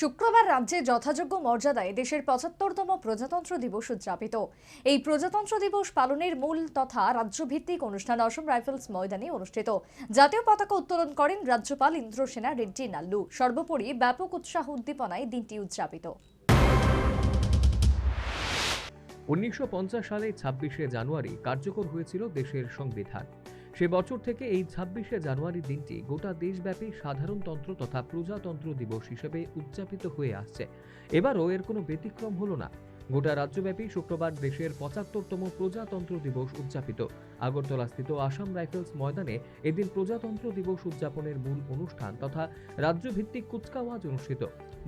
শুক্রবার রাজ্যে যথাযোগ্য মর্যাদায় দেশের পঁচাত্তরতম প্রজাতন্ত্র দিবস উদযাপিত। এই প্রজাতন্ত্র দিবস পালনের মূল তথা রাজ্যভিত্তিক অনুষ্ঠান অসম রাইফেলস ময়দানে অনুষ্ঠিত। জাতীয় পতাকা উত্তোলন করেন রাজ্যপাল ইন্দ্রসেনা রেড্ডি নাল্লু। সর্বোপরি ব্যাপক উৎসাহ উদ্দীপনায় দিনটি উদযাপিত। উনিশশো সালে ছাব্বিশে জানুয়ারি কার্যকর হয়েছিল দেশের সংবিধান। সে বছর থেকে এই ছাব্বিশে জানুয়ারি দিনটি গোটা দেশব্যাপী সাধারণতন্ত্র তথা প্রজাতন্ত্র দিবস হিসেবে উদযাপিত হয়ে আসছে। এবারও এর কোনো ব্যতিক্রম হলো না। গোটা রাজ্যব্যাপী শুক্রবার দেশের পঁচাত্তরতম প্রজাতন্ত্র দিবস উদযাপিত। আগরতলাস্থিত আসাম রাইফেলস ময়দানে এদিন প্রজাতন্ত্র দিবস উদযাপনের মূল অনুষ্ঠান তথা রাজ্যভিত্তিক কুচকাওয়াজ অনুষ্ঠিত।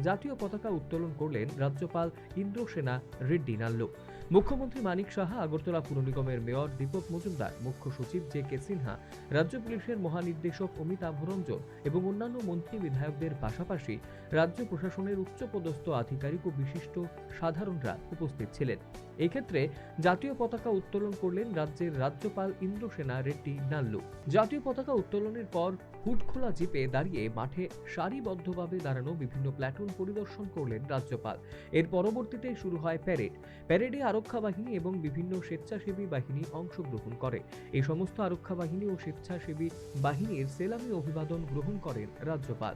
জাতীয় পতাকা উত্তোলন করলেন রাজ্যপাল ইন্দ্রসেনা রেড্ডি নাল্লু। মুখ্যমন্ত্রী মানিক সাহা, আগরতলা পুর নিগমের মেয়র দীপক মজুমদার, মুখ্য সচিব জে কে সিনহা, রাজ্য পুলিশের মহানির্দেশক অমিতাভ রঞ্জন এবং অন্যান্য মন্ত্রী বিধায়কদের পাশাপাশি রাজ্য প্রশাসনের উচ্চপদস্থ আধিকারিক ও বিশিষ্ট সাধারণরা উপস্থিত ছিলেন। এক্ষেত্রে জাতীয় পতাকা উত্তোলন করলেন রাজ্যের রাজ্যপাল ইন্দ্রসেনা রেড্ডি নাল্লু। জাতীয় পতাকা উত্তোলনের পর হুড খোলা জিপে দাঁড়িয়ে মাঠে সারিবদ্ধভাবে দাঁড়ানো বিভিন্ন প্ল্যাটুন পরিদর্শন করলেন রাজ্যপাল। এর পরবর্তীতে শুরু হয় প্যারেড। প্যারেডে আরক্ষা বাহিনী এবং বিভিন্ন স্বেচ্ছাসেবী বাহিনী অংশগ্রহণ করে। এই সমস্ত আরক্ষা বাহিনী ও স্বেচ্ছাসেবী বাহিনীর সেলামি অভিবাদন গ্রহণ করেন রাজ্যপাল।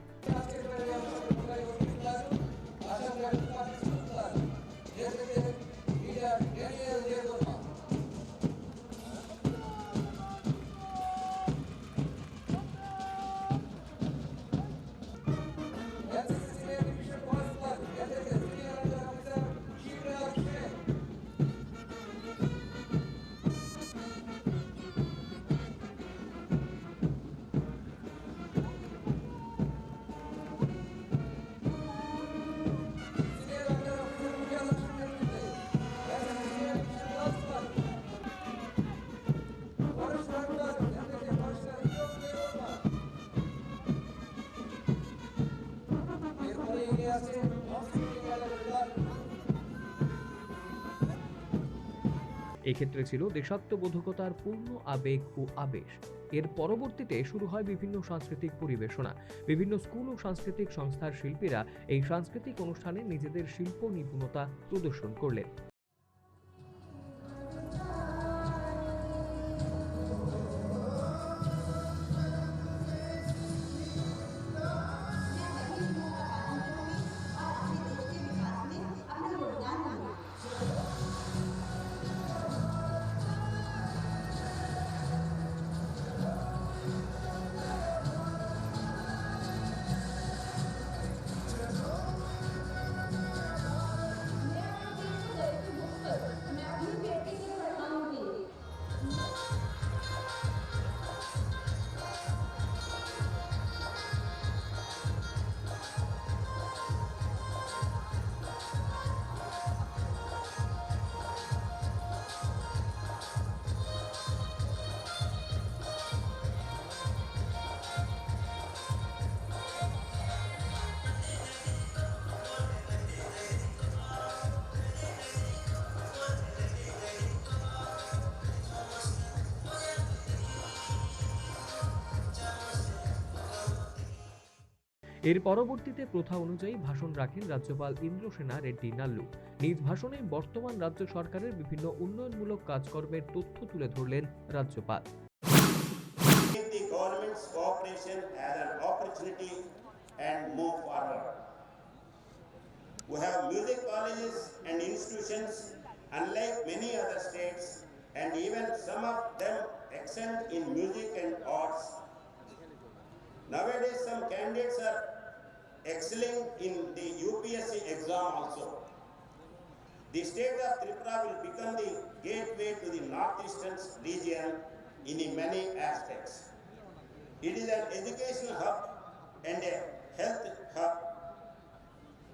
এক্ষেত্রে ছিল দেশাত্মবোধকতার পূর্ণ আবেগ ও আবেশ। এর পরবর্তীতে শুরু হয় বিভিন্ন সাংস্কৃতিক পরিবেশনা। বিভিন্ন স্কুল ও সাংস্কৃতিক সংস্থার শিল্পীরা এই সাংস্কৃতিক অনুষ্ঠানে নিজেদের শিল্প নিপুণতা প্রদর্শন করলেন। এর পরবর্তীতে প্রথা অনুযায়ী ভাষণ রাখেন রাজ্যপাল ইন্দ্রসেনা রেড্ডি নাল্লু নিজ ভাষণে বর্তমান রাজ্য সরকারের বিভিন্ন উন্নয়নমূলক কাজকর্মের তথ্য তুলে ধরলেন রাজ্যপাল and move forward. We have music colleges and institutions unlike many other states and even some of them excel in music and arts. Nowadays, some candidates are excelling in the UPSC exam also. The state of Tripura will become the gateway to the northeastern region in many aspects. It is an educational hub and a health hub.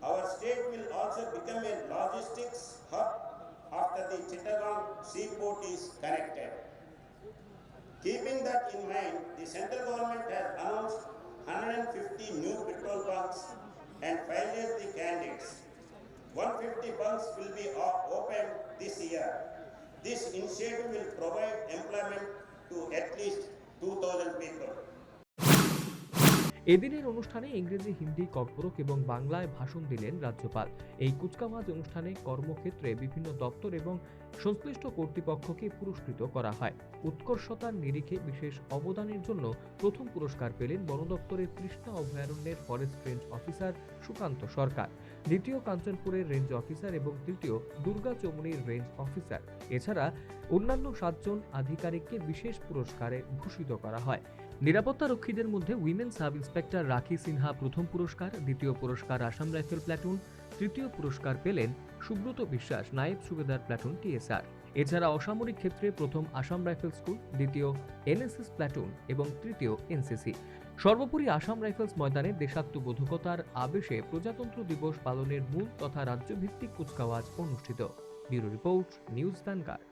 Our state will also become a logistics hub after the Chittagong seaport is connected. Keeping that in mind, the central government has announced 150 new petrol bunks and finalized the candidates. 150 bunks will be opened this year. This initiative will provide employment to at least 2,000 people. এদিনের অনুষ্ঠানে ইংরেজি, হিন্দি কর্পোরক এবং বাংলায় ভাষণ দিলেন রাজ্যপাল। এই কুচকাওয়াজ অনুষ্ঠানে কর্মক্ষেত্রে বিভিন্ন দপ্তর এবং সংশ্লিষ্ট কর্তৃপক্ষকে পুরস্কৃত করা হয়। উৎকর্ষতার নিরিখে বিশেষ অবদানের জন্য প্রথম পুরস্কার পেলেন বন দপ্তরের Krishna অভয়ারণ্যের forest range officer Sukanta Sarkar, দ্বিতীয় কাঞ্চনপুরের রেঞ্জ অফিসার এবং তৃতীয় দুর্গা চৌমুনির রেঞ্জ অফিসার। এছাড়া অন্যান্য সাতজন আধিকারিককে বিশেষ পুরস্কারে ভূষিত করা হয়। নিরাপত্তা রক্ষীদের মধ্যে উইমেন সাব ইন্সপেক্টর রাখি সিনহা প্রথম পুরস্কার, দ্বিতীয় পুরস্কার আসাম রাইফেল প্ল্যাটুন তৃতীয় পুরস্কার পেলেন সুব্রত বিশ্বাস, নায়েব সুবেদার প্ল্যাটুন টিএসআর। এছাড়া অসামরিক ক্ষেত্রে প্রথম আসাম রাইফেল স্কুল, দ্বিতীয় এনএসএস প্ল্যাটুন এবং তৃতীয় এনসিসি। সর্বোপরি আসাম রাইফেলস ময়দানে দেশাত্মবোধকতার আবেশে প্রজাতন্ত্র দিবস পালনের মূল তথা রাজ্যভিত্তিক কুচকাওয়াজ অনুষ্ঠিত। Bureau report, news vanguard